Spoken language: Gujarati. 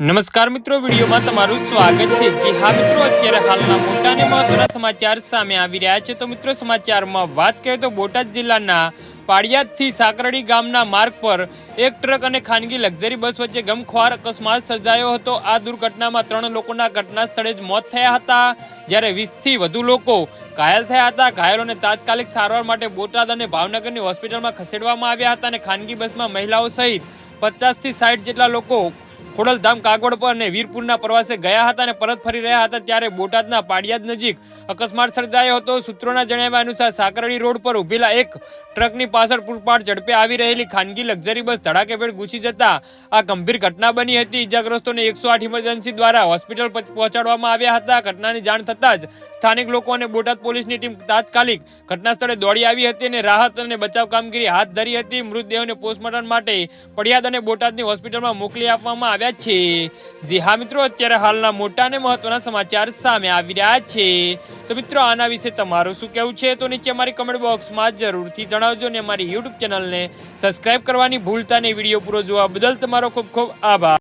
નમસ્કાર મિત્રો, વિડીયોમાં તમારું સ્વાગત છે. જે હા મિત્રો, અત્યારે હાલના મોટા અને મહત્વના સમાચાર સામે આવી રહ્યા છે. તો મિત્રો, સમાચારમાં વાત કરીએ તો બોટાદ જિલ્લાના પાળિયાદથી સાકરડી ગામના માર્ગ પર એક ટ્રક અને ખાનગી લક્ઝરી બસ વચ્ચે ગમખ્વાર અકસ્માત સર્જાયો હતો. આ દુર્ઘટનામાં ત્રણ લોકોના ઘટના સ્થળે જ મોત થયા હતા. જ્યારે વીસથી વધુ લોકો ઘાયલ થયા હતા. ઘાયલોને તાત્કાલિક સારવાર માટે બોટાદ અને ભાવનગરની હોસ્પિટલમાં ખસેડવામાં આવ્યા હતા અને ખાનગી બસમાં મહિલાઓ સહિત પચાસથી સાઠ જેટલા લોકો ખોડલધામ કાગોડ પર અને વીરપુરના પ્રવાસે ગયા હતા અને પરત ફરી રહ્યા હતા ત્યારે બોટાદના પાડિયાદ નજીક અકસ્માત સર્જાયો હતો. સૂત્રોના જણાવ્યા અનુસાર સાકરડી રોડ પર ઉભેલા એક ટ્રકની પાછળ પૂરપાટ ઝડપે આવી રહેલી ખાનગી લક્ઝરી બસ ધડાકેભેર ઘૂસી જતા આ ગંભીર ઘટના બની હતી. ઇજાગ્રસ્તોને એકસો આઠ ઇમરજન્સી દ્વારા હોસ્પિટલ પહોંચાડવામાં આવ્યા હતા. ઘટનાની જાણ થતાં જ સ્થાનિક લોકો અને બોટાદ પોલીસની ટીમ તાત્કાલિક ઘટના સ્થળે દોડી આવી હતી અને રાહત અને બચાવ કામગીરી હાથ ધરી હતી. મૃતદેહોને પોસ્ટમોર્ટમ માટે પડિયાદ અને બોટાદની હોસ્પિટલમાં મોકલી આપવામાં આવ્યા છે. જે હા મિત્રો, અત્યારે હાલના મોટા અને મહત્વના સમાચાર સામે આવી રહ્યા છે. તો મિત્રો, આના વિશે તમારું શું કહેવું છે? તો નીચે અમારી કમેન્ટ બોક્સમાં જરૂરથી જણાવજો અને અમારી યુટ્યુબ ચેનલને સબસ્ક્રાઇબ કરવાની ભૂલતા નહીં. વીડિયો પૂરો જોવા બદલ તમારો ખૂબ ખૂબ આભાર.